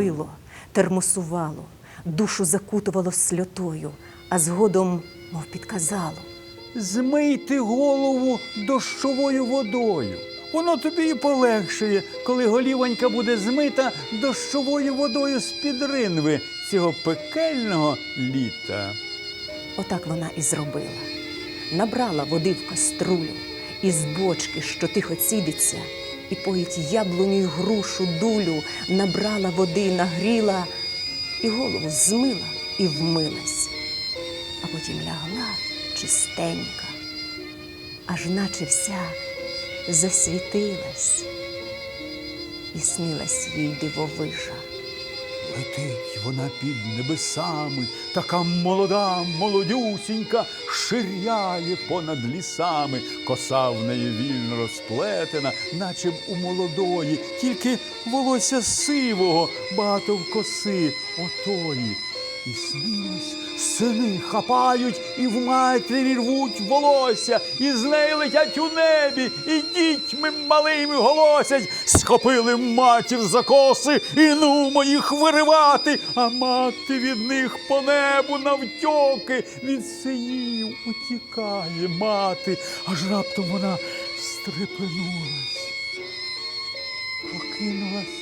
било, термосувало, душу закутувало сльотою, а згодом, мов підказало. Змийте голову дощовою водою. Воно тобі і полегшає, коли голівонька буде змита дощовою водою з-під ринви цього пекельного літа. Отак вона і зробила. Набрала води в каструлю із бочки, що тихо цідиться, і поїть яблуню й грушу дулю, набрала води, нагріла, і голову змила і вмилась, а потім лягла чистенька, аж наче вся засвітилась, і снилась їй дивовижа. Летить вона під небесами, така молода, молодюсінька, ширяє понад лісами, коса в неї вільно розплетена, наче б у молодої, тільки волосся сивого, багато в коси отої. І снилось, сини хапають і в матері рвуть волосся, і з неї летять у небі, і дітьми малими голосять, схопили матір за коси і нумо їх виривати, а мати від них по небу навтьоки від синів утікає мати, аж раптом вона стрепенулась, прокинулась.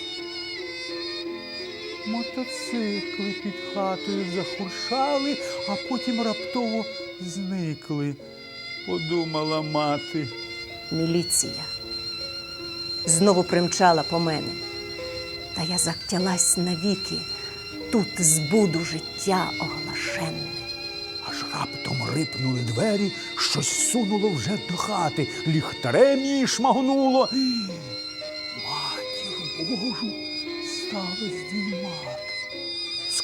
Мотоцикли під хатою захуршали, а потім раптово зникли, подумала мати. Міліція знову примчала по мене, та я завтялась навіки, тут збуду життя оглашенне. Аж раптом рипнули двері, щось сунуло вже до хати, ліхтарем її шмагнуло. Матір Божу стали здіймати.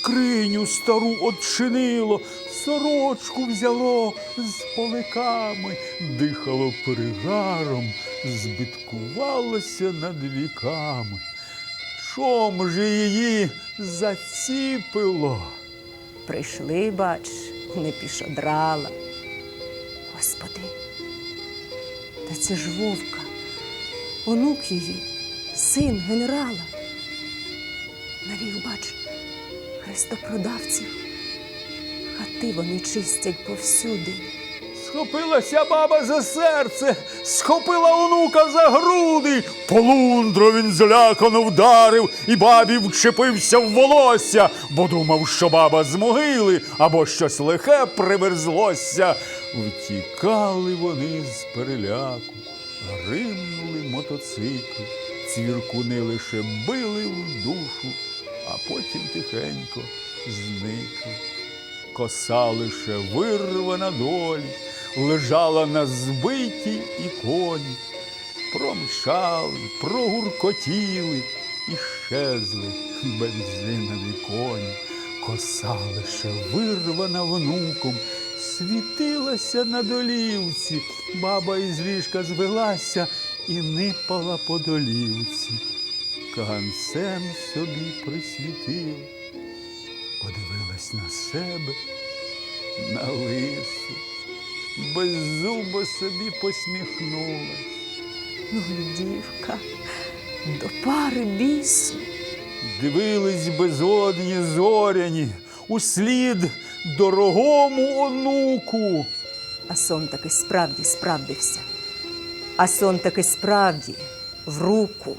Скриню стару odчинило, сорочку взяло з поликами, дихало перегаром, збиткувалося над віками. Чом же її заціпило? Прийшли, бач, не пішодрала. Господи, та це ж вовка, онук її, син генерала. Навів, бач, хрестопродавців. Хати вони чистять повсюди. Схопилася баба за серце, схопила онука за груди. Полундро він злякано вдарив і бабі вчепився в волосся, бо думав, що баба з могили або щось лихе приверзлося. Втікали вони з переляку, гримнули мотоцикли, цвіркуни лише били в душу, а потім тихенько зникли коса лише вирвана долі, лежала на збитій іконі. Промчали, прогуркотіли і щезли бензинові коні. Коса лише вирвана внуком, світилася на долівці, баба із ліжка звелася і нипала по долівці. Каганцем собі присвітила подивилась на себе, на лису, беззубо собі посміхнулась. Ну, дівка, до пари бісу. Дивились безодні зоряні, услід дорогому онуку. А сон таки справді справдився. А сон таки справді в руку.